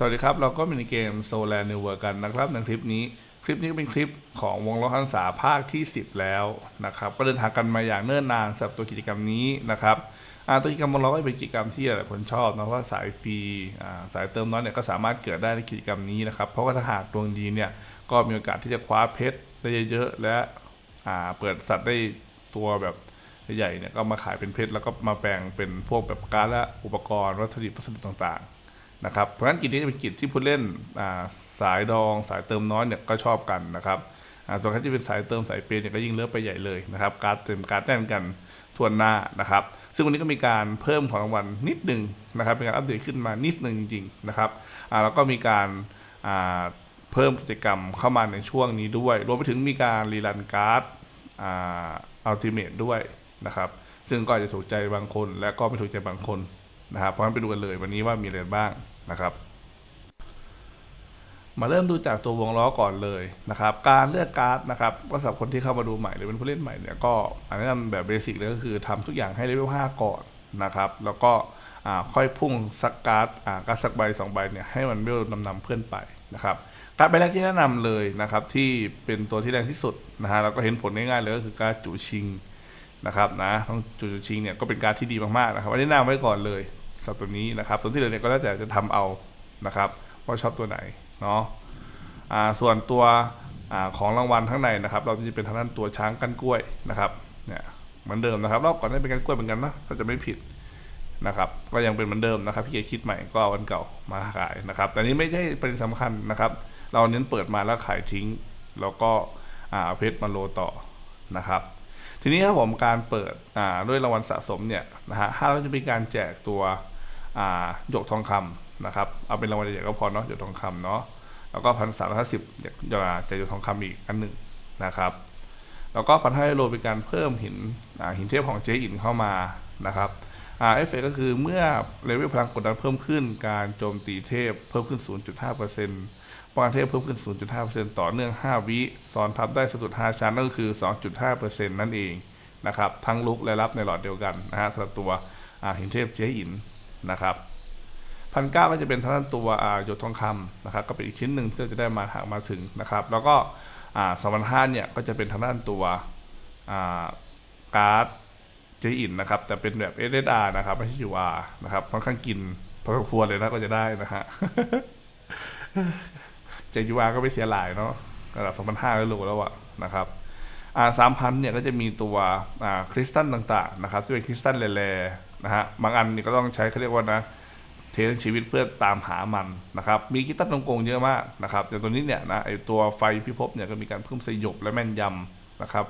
สวัสดีครับ เราก็มีในเกม Solar New World กันนะครับในคลิปนี้คลิปนี้เป็นคลิปของวงล้อหันษาภาคที่ 10 แล้วนะครับก็เดินทางกันมาอย่างเนิ่นนานสำหรับตัวกิจกรรมนี้นะครับตัวกิจกรรมวงล้อก็เป็นกิจกรรมที่หลายคนชอบนะเพราะว่าสายฟรีสายเติมน้อยเนี่ยก็สามารถเกิดได้ในกิจกรรมนี้นะครับเพราะว่าถ้าหากดวงดีเนี่ยก็มีโอกาสที่จะคว้าเพชรได้เยอะๆและเปิดสัตว์ได้ตัวแบบใหญ่ๆเนี่ยก็มาขายเป็นเพชรแล้วก็มาแปลงเป็นพวกแบบการดและอุปกรณ์วัสดุวัสดุต่างๆ นะครับเพราะฉะนั้นกิจนี้จะเป็นกิจที่ผู้เล่นสายดองสายเติมน้อยเนี่ยก็ชอบกันนะครับส่วนใครที่เป็นสายเติมสายเปย์เนี่ยก็ยิ่งเลิฟไปใหญ่เลยนะครับการเติมการแน่นกันทวนหน้านะครับ ซึ่งวันนี้ก็มีการเพิ่มของรางวัลนิดหนึ่งนะครับเป็นการอัปเดตขึ้นมานิดหนึ่งจริง ๆนะครับแล้วก็มีการาเพิ่มกิจกรรมเข้ามาในช่วงนี้ด้วย รวมไปถึงมีการรีรันการ์ดอัลติเมทด้วยนะครับซึ่งก็อาจจะถูกใจบางคนและก็ไม่ถูกใจบางคนนะครับเพราะฉะนั้นไปดูกันเลยวันนี้ว่ามีอะไรบ้าง นะครับ มาเริ่มดูจากตัววงล้อก่อนเลยนะครับ การเลือกการ์ดนะครับก็สำหรับคนที่เข้ามาดูใหม่หรือเป็นผู้เล่นใหม่เนี่ยก็อันนี้นแบบเบสิกเลยก็คือทำทุกอย่างให้เลเวล5ก่อนนะครับ แล้วก็ค่อยพุ่งสักการ์ดการดสักใบสองใบเนี่ยให้มันเวลนำนำๆเพื่อนไปนะครับการดใบแรกที่แนะนำเลยนะครับที่เป็นตัวที่แรงที่สุดนะฮะแล้วก็เห็นผลง่ายๆเลยก็คือการดจูชิงนะครับนะต้องจูจูชิงเนี่ยก็เป็นการที่ดีมากๆนะครับอันนี้แนะนำไว้ก่อนเลย สำหรับตัวนี้นะครับ ส่วนที่เหลือเนี่ยก็แล้วแต่จะทำเอานะครับว่าชอบตัวไหนเนาะอ่าส่วนตัวอของรางวัลข้งในนะครับ เราจะเป็นทางด้านตัวช้างกันกล้วยนะครับเนี่ยเหมือนเดิมนะครับรอบก่อนได้เป็นกันกล้วยเหมือนกันนะถ้าจะไม่ผิดนะครับก็ยังเป็นเหมือนเดิมนะครับพี่เกคิดใหม่ก็เอาอันเก่ามาขายนะครับแต่นี้ไม่ใช่ประเด็นสำคัญนะครับ เราเน้นเปิดมาแล้วขายทิ้ง แล้วก็เพชรมาโลต่อนะครับ ทีนี้ครับผมการเปิดด้วยรางวัลสะสมเนี่ยนะฮะถ้าเราจะมีการแจกตัว หยกทองคำนะครับ เอาเป็นรางวัลใหญ่ก็พอเนาะหยกทองคำเนาะแล้วก็พันสามร้อยห้าสิบอยากจะหยกทองคำอีกอันหนึ่งนะครับ แล้วก็พันห้าโลเป็นการเพิ่มหินหินเทพของเจอินเข้ามานะครับอ่าเอฟเฟกก็คือเมื่อเลเวลพลังกดดันเพิ่มขึ้นการโจมตีเทพเพิ่มขึ้น 0.5%ป้องกันเทพเพิ่มขึ้น 0.5%ต่อเนื่อง 5 วิซ้อนทับได้สุด5ชั้นนั่นก็คือ 2.5%นั่นเองนะครับทั้งลุกและรับในหลอดเดียวกันนะฮะสำหรับตัวหินเทพเจอิน นะครับพันเก้าก็จะเป็นทางด้านตัวหยดทองคำนะครับก็เป็นอีกชิ้นหนึ่งที่เราจะได้มาหากมาถึงนะครับ แล้วก็สองพันห้าเนี่ยก็จะเป็นทางด้านตัวการ์ดเจอินนะครับแต่เป็นแบบ SSR นะครับไม่ใช่ UR นะครับค่อนข้างกินพอสมควรเลยนะก็จะได้นะฮะเจยูอาก็ไม่เสียหลายเนาะระดับสองพันห้าแล้วโลแล้วอะนะครับอ่าสามพันเนี่ยก็จะมีตัวคริสตัลต่างๆนะครับที่เป็นคริสตัลแร่ นะฮะบางอันนี่ก็ต้องใช้เขาเรียกว่านะเททั้งชีวิตเพื่อตามหามันนะครับมีคริสตัลตรงกงเยอะมากนะครับแต่ตัวนี้เนี่ยนะไอตัวไฟพิภพเนี่ยก็มีการเพิ่มสยบและแม่นยำนะครับ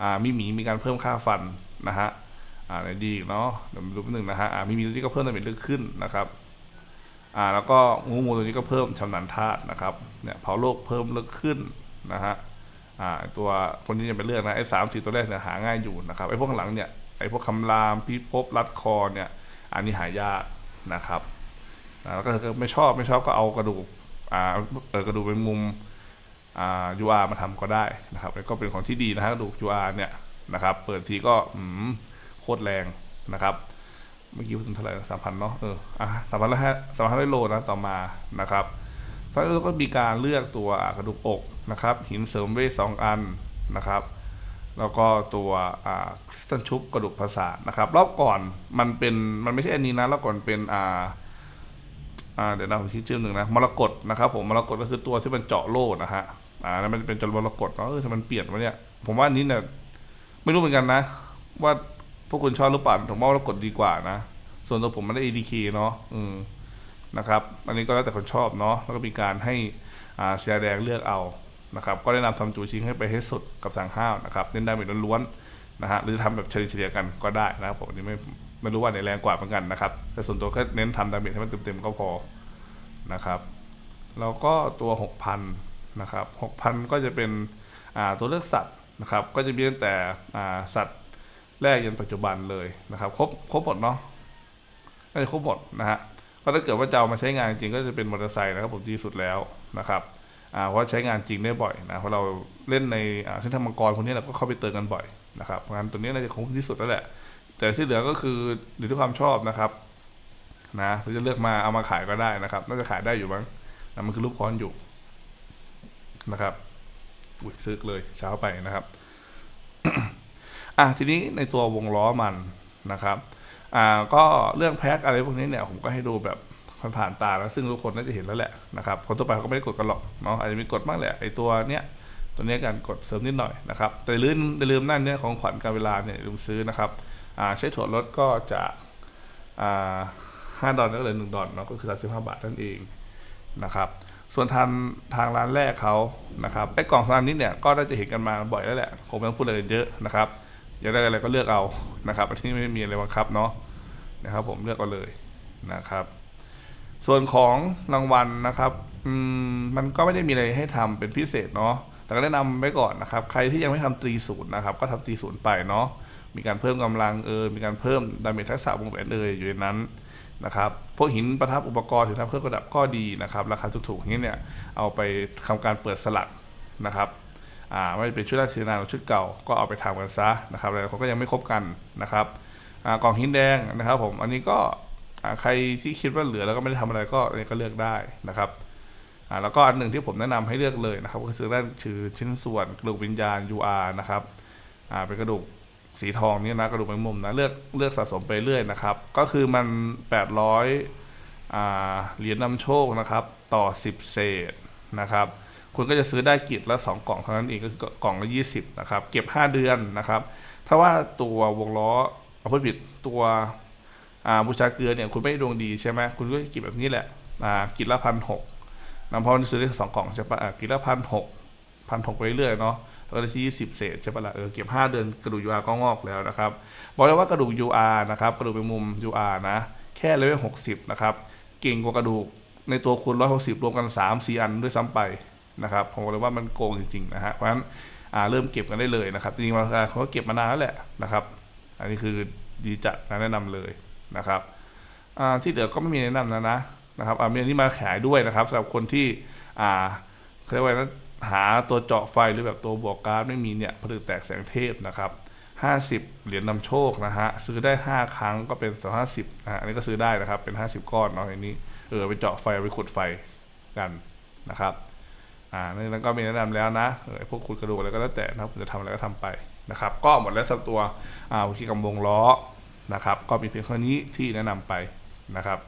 อ่ามีหมีมีการเพิ่มค่าฟันนะฮะอ่าไหนดีอีกเนาะเดี๋ยวมาดูป๊บนึงนะฮะอ่ามีมีตัวนี้ก็เพิ่มดาเมจลึกขึ้นนะครับอ่าแล้วก็งูงูตัวนี้ก็เพิ่มชำนาญธาตุนะครับเนี่ยเผาโลกเพิ่มลึกขึ้นนะฮะอ่าตัวคนนี้จะเป็นเรื่องนะไอ้สามสี่ตัวแรกเนี่ยหาง่ายอยู่นะครับไอ้พวกหลังเนี่ย ไอ้พวกคำรามพิภพรัดคอเนี่ยอันนี้หายากนะครับแล้วก็ถ้าไม่ชอบไม่ชอบก็เอากระดูกอ่าเออกระดูกเป็นมุมอ่า UR มาทำก็ได้นะครับแล้วก็เป็นของที่ดีนะฮะกระดูก UR เนี่ยนะครับ เปิดทีก็อืมโคตรแรงนะครับเมื่อกี้พูดถึงเท่าไหร่สามพันเนาะเอออะสามพันละห้าสามพันละโลนะต่อมานะครับตอนนี้เราก็มีการเลือกตัวกระดูกอกนะครับ หินเสริมเวทสองอันนะครับ แล้วก็ตัวคริสตัลชุบกระดูกภาษาทนะครับ รอบก่อนมันเป็นมันไม่ใช่อันนี้นะรอบก่อนเป็นอ่าอ่าเดี๋ยวนะผมคิดชื่อหนึ่งนะมรกตนะครับ ผมมรกตก็คือตัวที่มันเจาะโล่นะฮะอ่าแล้วมันเป็นจนมรกตเนาะเออทำไมมันเปลี่ยนวะเนี่ยผมว่าอันนี้เนี่ยไม่รู้เหมือนกันนะ ว่าพวกคุณชอบหรือเปล่าผมว่ามรกตดีกว่านะ ส่วนตัวผมไม่ได้ ADK เนาะอืมนะครับ อันนี้ก็แล้วแต่คนชอบเนาะแล้วก็มีการให้อ่าเสียแดงเลือกเอา นะครับก็แนะนำทำจูชิงให้ไปให้สุดกับสังห้าวนะครับเน้นได้เป็นล้วนๆนะฮะหรือทำแบบเฉลี่ยๆกันก็ได้นะครับผมนนี้ไม่ไม่รู้ว่าไหนแรงกว่าเหมือนกันนะครับแต่ส่วนตัวก็เน้นทำดาเมจให้มันเต็มๆก็พอนะครับแล้วก็ตัว 6,000นะครับ6,000 ก็จะเป็นอ่าตัวเลือกสัตว์นะครับก็จะมีตั้งแต่อ่าสัตว์แรกยันปัจจุบันเลยนะครับครบครบหมดเนาะน่าจะครบหมดนะฮะก็ถ้าเกิดว่าจะเอามาใช้งานจริงก็จะเป็นมอเตอร์ไซค์นะครับผมดีสุดแล้วนะครับ เพราะใช้งานจริงได้บ่อยนะเพราะเราเล่นในเส้นทางมังกรพวกนี้เราก็เข้าไปเติมกันบ่อยนะครับเพราะงั้นตัวนี้น่าจะคงที่สุดแล้วแหละ แต่ที่เหลือก็คืออยู่ที่ความชอบนะครับนะหรือจะเลือกมาเอามาขายก็ได้นะครับ น่าจะขายได้อยู่บ้างนะมันคือลูกค้อนอยู่นะครับอุ้ยซึกเลยเช้าไปนะครับอะทีนี้ในตัววงล้อมันนะครับ อ่าก็เรื่องแพ็คอะไรพวกนี้เนี่ยผมก็ให้ดูแบบ ผ่านตาแล้วซึ่งทุกคนน่าจะเห็นแล้วแหละนะครับคนทั่วไปเขาก็ไม่ได้กดกันหรอกเนาะอาจจะมีกดบ้างแหละไอตัวเนี้ยตัวเนี้ยการกดเสริมนิดหน่อยนะครับแต่ลืมอย่ลืมนั่นเนี่ยของขวัญการเวลาเนี่ยอย่าลืมซื้อนะครับอ่าใช้ถั่วลดก็จะอ่าห้าดอลก็เลยหนึ่งดอลเนาะก็คือสามสิบห้าบาทนั่นเองนะครับส่วนทางทางร้านแรกเขานะครับไอ้กล่องร้านนี้เนี่ยก็น่าจะเห็นกันมาบ่อยแล้วแหละคงไม่ต้องพูดอะไรเยอะนะครับอยากได้อะไรก็เลือกเอานะครับที่ไม่มีอะไรบังคับเนาะนะครับผมเลือกเอาเลยนะครับ ส่วนของรางวัลนะครับอืมมันก็ไม่ได้มีอะไรให้ทำเป็นพิเศษเนาะแต่ก็แนะนำไว้ก่อนนะครับ ใครที่ยังไม่ทำตรีศูนย์นะครับ ก็ทำตรีศูนย์ไปเนาะมีการเพิ่มกำลังเออมีการเพิ่มดาเมจทักษะวงแหวนเอยอยู่ในนั้นนะครับพวกหินประทับอุปกรณ์ถึงทำเพิ่มระดับก็ดีนะครับ ราคาถูกๆอย่างนี้เนี่ยเอาไปทำการเปิดสลักนะครับอ่าไม่เป็นชุดราชนานหรือชุดเก่าก็เอาไปทำกันซะนะครับแล้วเขาก็ยังไม่ครบกันนะครับอ่ากล่องหินแดงนะครับ ผมอันนี้ก็ ใครที่คิดว่าเหลือแล้วก็ไม่ได้ทำอะไรก็อันนี้ก็เลือกได้นะครับอ่าแล้วก็อันหนึ่งที่ผมแนะนำให้เลือกเลยนะครับ ก็คือด้านคือชิ้นส่วนกระดูกวิญญาณ UR นะครับอ่าเป็นกระดูกสีทองนี่นะกระดูกแมงมุมนะเลือกเลือกสะสมไปเรื่อยนะครับ ก็คือมัน 800อ่าเหรียญนำโชคนะครับ ต่อ 10 เศษนะครับคุณก็จะซื้อได้กิจละ 2 กล่องเท่านั้นเองก็คือกล่องละ 20 นะครับ เก็บ 5 เดือนนะครับ ถ้าว่าตัววงล้อเอาพูดผิดตัว บูชาเกลือเนี่ยคุณไม่ได้ดวงดีใช่ไหมคุณก็กินแบบนี้แหละอ่ากินละพันหกนำพอซื้อได้สองกล่องใช่ปะอ่ากินละพันหกพันหกไปเรื่อยเนาะแล้วก็ได้ที่ยี่สิบเศษใช่ปะล่ะเออเก็บห้าเดือนกระดูก UR ก็งอกแล้วนะครับบอกเลยว่ากระดูก UR นะครับกระดูกเป็นมุม UR นะแค่เลเวลหกสิบนะครับเก่งกว่ากระดูกในตัวคุณร้อยหกสิบรวมกันสามสี่อันด้วยซ้ำไปนะครับผมบอกเลยว่ามันโกงจริงๆนะฮะเพราะฉะนั้นอ่าเริ่มเก็บกันได้เลยนะครับจริงๆราคาเขาเก็บมานานแล้วแหละนะครับ อันนี้คือดีจัดนะแนะนำเลย นะครับที่เหลือก็ไม่มีแนะนำนะนะนะครับมีอันนี้มาขายด้วยนะครับสำหรับคนที่อ่าเขาเรียกว่านะหาตัวเจาะไฟหรือแบบตัวบวกการ์ดไม่มีเนี่ยผลึกแตกแสงเทพนะครับ50 เหรียญนำโชคนะฮะซื้อได้ 5 ครั้งก็เป็น250อ่าอันนี้ก็ซื้อได้นะครับเป็น 50 ก้อนเนาะอันนี้เออไปเจาะไฟไปขุดไฟกันนะครับอ่านี่แล้วก็มีแนะนำแล้วนะเออพวกขุดกระดูกอะไรก็แล้วแต่นะครับจะทำอะไรก็ทำไปนะครับ ก็หมดแล้วสับตัวอ่าวิธีกรรมวงล้อ นะครับ ก็มีเพียงเท่านี้ที่แนะนำไปนะครับ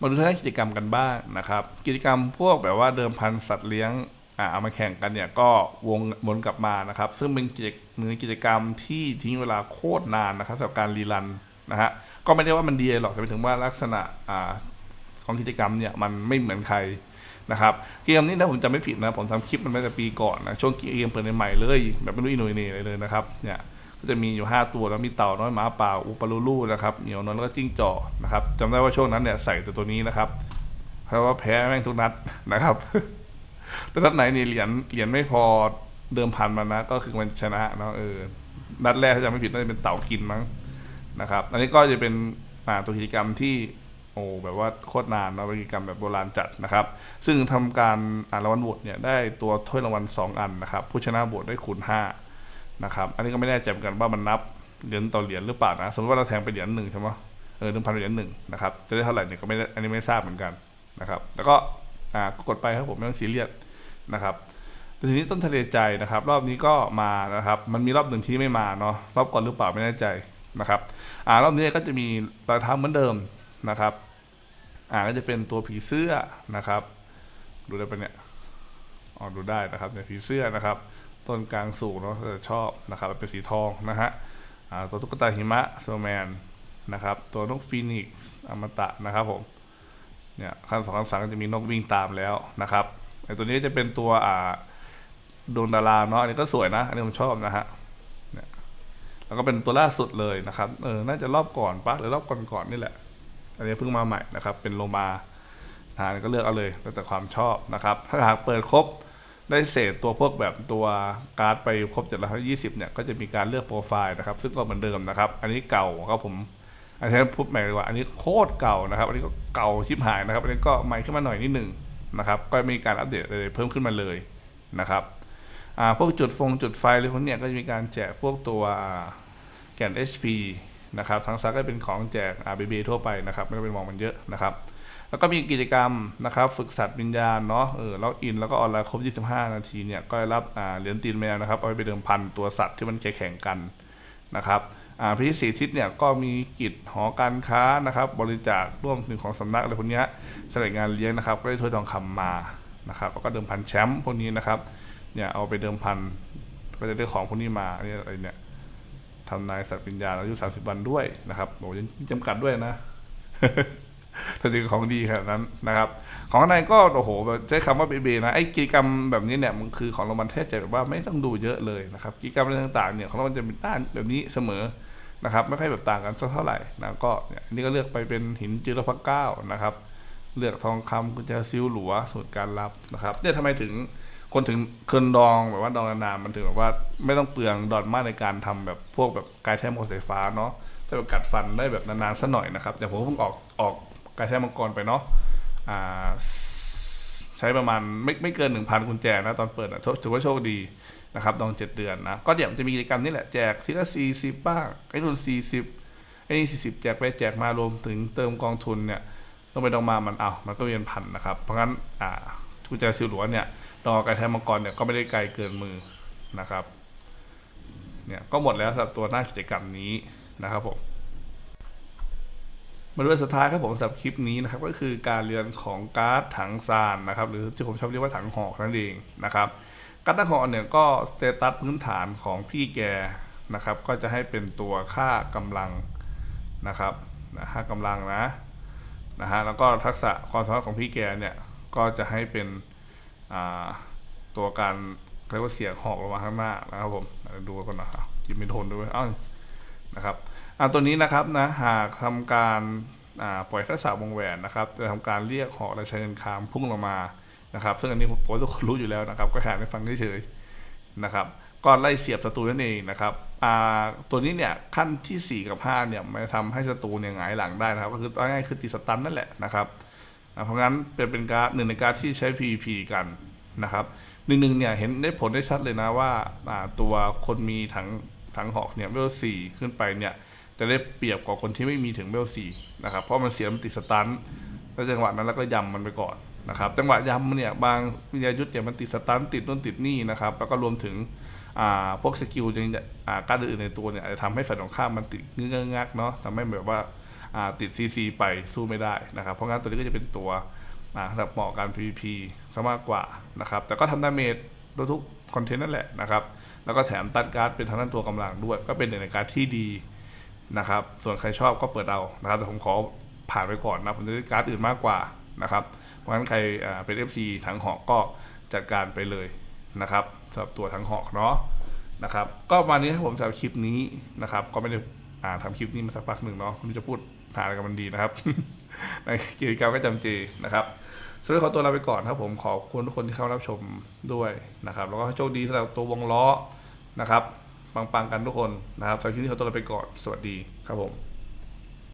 มาดูทางด้านกิจกรรมกันบ้างนะครับ กิจกรรมพวกแบบว่าเดิมพันสัตว์เลี้ยงอ่าเอามาแข่งกันเนี่ยก็วงวนกลับมานะครับ ซึ่งเป็นกิจหนึ่งกิจกรรมที่ทิ้งเวลาโคตรนานนะครับสำหรับการรีรันนะฮะก็ไม่ได้ว่ามันดีหรอกแต่หมายถึงว่าลักษณะอ่าของกิจกรรมเนี่ยมันไม่เหมือนใครนะครับเกมนี้นะผมจำไม่ผิดนะผมทำคลิปมันมาแต่ปีก่อนนะช่วงเกมเปิดใหม่เลย แบบไม่รู้อีโหนยเนอะไรเลยนะครับเนี่ย ก็จะมีอยู่ 5 ตัวแล้วมีเต่าน้อยหมาป่าอุปลูลูนะครับเหนียวนอนแล้วก็จิ้งจอกนะครับจำได้ว่าช่วงนั้นเนี่ยใส่แต่ตัวนี้นะครับเพราะว่าแพ้แม่งทุกนัดนะครับ แต่นัดไหนนี่เหรียญเหรียญไม่พอเดิมพันมันนะ ก็คือมันชนะเนาะเออนัดแรกถ้าจำไม่ผิดน่าจะเป็นเต่ากินมั้งนะครับ อันนี้ก็จะเป็นอ่าตัวกิจกรรมที่โอ้แบบว่าโคตรนานเนาะเป็นกิจกรรมแบบโบราณจัดนะครับ ซึ่งทำการอ่านรางวัลโหวตเนี่ยได้ตัวถ้วยรางวัล2อันนะครับ ผู้ชนะโหวตได้คูณ5 นะครับ อันนี้ก็ไม่แน่ใจเหมือนกันว่ามันนับเหรียญต่อเหรียญหรือเปล่านะ สมมติว่าเราแทงไปเหรียญหนึ่งใช่ไหมเออหนึ่งพันเหรียญหนึ่งนะครับ จะได้เท่าไหร่เนี่ยก็ไม่ได้อันนี้ไม่ทราบเหมือนกันนะครับ แล้วก็อ่าก็กดไปครับผมไม่ต้องซีเรียสนะครับแต่ทีนี้ต้นทะเลใจนะครับ รอบนี้ก็มานะครับ มันมีรอบหนึ่งที่ไม่มาเนาะ รอบก่อนหรือเปล่าไม่แน่ใจนะครับอ่ารอบนี้ก็จะมีรอยเท้าเหมือนเดิมนะครับ อ่าก็จะเป็นตัวผีเสื้อนะครับ ดูได้ปะเนี่ยอ๋อดูได้นะครับเนี่ยผีเสื้อนะครับ ต้นกลางสูงเนาะจะชอบนะครับเป็นสีทองนะฮะตัวตุ๊กตาหิมะโซแมนนะครับตัวนกฟีนิกซ์อมตะนะครับผมเนี่ยขั้นสองขั้นสามก็จะมีนกวิ่งตามแล้วนะครับไอตัวนี้จะเป็นตัวอ่าดวงดาราเนาะอันนี้ก็สวยนะ อันนี้ผมชอบนะฮะเนี่ยแล้วก็เป็นตัวล่าสุดเลยนะครับเออน่าจะรอบก่อนปะหรือรอบก่อนๆนี่แหละ อันนี้เพิ่งมาใหม่นะครับ เป็นโลมาทานก็เลือกเอาเลยแล้วแต่ความชอบนะครับ ถ้าหากเปิดครบ ได้เศษตัวพวกแบบตัวการ์ดไปครบเจ็ดร้อยยี่สิบเนี่ยก็จะมีการเลือกโปรไฟล์นะครับ ซึ่งก็เหมือนเดิมนะครับ อันนี้เก่าครับผมอันนี้พูดใหม่ดีกว่า อันนี้โคตรเก่านะครับ อันนี้ก็เก่าชิบหายนะครับ อันนี้ก็ใหม่ขึ้นมาหน่อยนิดหนึ่งนะครับ ก็มีการอัปเดตอะไรเพิ่มขึ้นมาเลยนะครับอ่าพวกจุดฟงจุดไฟอะไรพวกเนี้ยก็จะมีการแจกพวกตัวแกน HP นะครับ ทั้งซักก็เป็นของแจกอาบีบีทั่วไปนะครับ ไม่ต้องไปมองมันเยอะนะครับ แล้วก็มีกิจกรรมนะครับฝึกสัตว์วิญญาณเนาะเออล็อกอินแล้วก็ออนไลน์ครบ 25 นาทีเนี่ยก็ได้รับอ่าเหรียญตีนแมวนะครับเอาไปเดิมพันตัวสัตว์ที่มันแข่งกันนะครับอ่าพิธีสีทิศเนี่ยก็มีกิจหอการค้านะครับบริจาคร่วมถึงของสำนักอะไรพวกเนี้ยสำหรับงานเลี้ยงนะครับก็ได้ถ้วยทองคำมานะครับแล้วก็เดิมพันแชมป์พวกนี้นะครับเนี่ยเอาไปเดิมพันก็จะได้ของพวกนี้มาเนี่ยอะไรเนี่ยทำนายสัตว์วิญญาณอายุ 30 วันด้วยนะครับโอ้ยังจำกัดด้วยนะ ถ้าจริงของดีขนาดนั้นนะครับ ของในก็โอ้โหใช้คำว่าเบเบนะไอ้กิจกรรมแบบนี้เนี่ยมันคือของรางวัลแทบจะแบบว่าไม่ต้องดูเยอะเลยนะครับกิจกรรมอะไรต่างๆเนี่ยของเรามันจะเป็นด้านแบบนี้เสมอนะครับไม่ค่อยแบบต่างกันสักเท่าไหร่นะก็เนี่ยอันนี้ก็เลือกไปเป็นหินจิรพักเก้านะครับ เลือกทองคำกุญแจซิลหลัวสูตรการรับนะครับเนี่ยทำไมถึงคนถึงเคินดองแบบว่าดองนานๆมันถึงแบบว่าไม่ต้องเปลืองดอนมากในการทำแบบพวกแบบกายแท้มังกรสายฟ้าเนาะจะแบบกัดฟันได้แบบนานๆสักหน่อยนะครับอย่างผมเพิ่งออกออก กายแท้มังกรไปเนาะอ่าใช้ประมาณไม่ไม่เกิน 1,000กุญแจนะตอนเปิดนะถือว่าโชคดีนะครับดองเจ็ดเดือนนะ ก็เดี๋ยวจะมีกิจกรรมนี่แหละแจกทีละสี่สิบบ้างไอ้นู่นสี่สิบไอ้นี่สี่สิบแจกไปแจกมารวมถึงเติมกองทุนเนี่ยต้องไปดองมามันเอามันก็เวียนพันนะครับ เพราะงั้นอ่ากุญแจซิลหลวเนี่ยดองกระแทมังกรเนี่ยก็ไม่ได้ไกลเกินมือนะครับเนี่ยก็หมดแล้วสำหรับตัวหน้ากิจกรรมนี้นะครับผม มาดูอันสุดท้ายครับผมสำหรับคลิปนี้นะครับก็คือการเรียนของการ์ดถังซานนะครับหรือที่ผมชอบเรียกว่าถังหอกนั่นเองนะครับการ์ดถังหอกเนี่ยก็สเตตัสพื้นฐานของพี่แกนะครับก็จะให้เป็นตัวค่ากำลังนะครับนะค่ากำลังนะนะฮะแล้วก็ทักษะความสามารถของพี่แกเนี่ยก็จะให้เป็นอ่าตัวการเรียกว่าเสียงหอกลงมาข้างหน้านะครับผมดูก่อนนะครับยิบไม่ทนด้วยอ้าวนะครับ อ่าตัวนี้นะครับนะหากทำการอ่าปล่อยทักษะวงแหวนนะครับจะทำการเรียกหอกและใช้เงินคามพุ่งลงมานะครับ ซึ่งอันนี้ผมทุกคนรู้อยู่แล้วนะครับ ก็แค่ให้ฟังเฉยๆนะครับก็ไล่เสียบศัตรูนั่นเองนะครับอ่าตัวนี้เนี่ยขั้นที่ 4 กับ 5 เนี่ยมันทำให้ศัตรูเนี่ยหงายหลังได้นะครับ ก็คือเอาง่ายคือตีสตันนั่นแหละนะครับ เพราะงั้นเป็นเป็นการหนึ่งในการที่ใช้ PVP กันนะครับหนึ่งหนึ่งเนี่ยเห็นได้ผลได้ชัดเลยนะว่าอ่าตัวคนมีถังถังหอกเนี่ยเวลสี่ขึ้นไปเนี่ย จะได้เปรียบกว่าคนที่ไม่มีถึงเบลสี่นะครับ เพราะมันเสียมันติดสตันแล้วจังหวะนั้นแล้วก็ยำมันไปก่อนนะครับจังหวะยำมันเนี่ยบางวิญญายุทธ์เนี่ยมันติดสตันติดนู่นติดนี่นะครับแล้วก็รวมถึงพวกสกิลยังอ่าการดอื่นในตัวเนี่ยอาจจะทำให้ฝ่ายตรงข้ามมันติดเงึกงักเนาะทำให้แบบว่าาติดซีซีไปสู้ไม่ได้นะครับ เพราะงั้นตัวนี้ก็จะเป็นตัวอ่าสำหรับเหมาะกับการ PVP ซะมากกว่านะครับ แต่ก็ทำดาเมจทุกคอนเทนต์นั่นแหละนะครับ แล้วก็แถมตัดการ์ดเป็นทางด้านตัวกำลังด้วย ก็เป็นหนึ่งในการที่ดี นะครับ ส่วนใครชอบก็เปิดเอานะครับ แต่ผมขอผ่านไปก่อนนะ ผมจะได้การ์ดอื่นมากกว่านะครับ เพราะฉะนั้นใครเป็น FC ถังหอกก็จัดการไปเลยนะครับสำหรับตัวถังหอกเนาะนะครับ ก็ประมาณนี้ครับผมสำหรับคลิปนี้นะครับ ก็ไม่ได้อ่าทำคลิปนี้มาสักพักหนึ่งเนาะไม่รู้จะพูดหาอะไรกันมันดีนะครับ ในกิจกรรมก็จำเจนะครับสำหรับขอตัวลาไปก่อนครับผมขอบคุณทุกคนที่เข้ารับชมด้วยนะครับ แล้วก็โชคดีสำหรับตัววงล้อนะครับ ปังๆกันทุกคนนะครับสำหรับคลิปนี้ขอตัวลาไปก่อนสวัสดีครับผม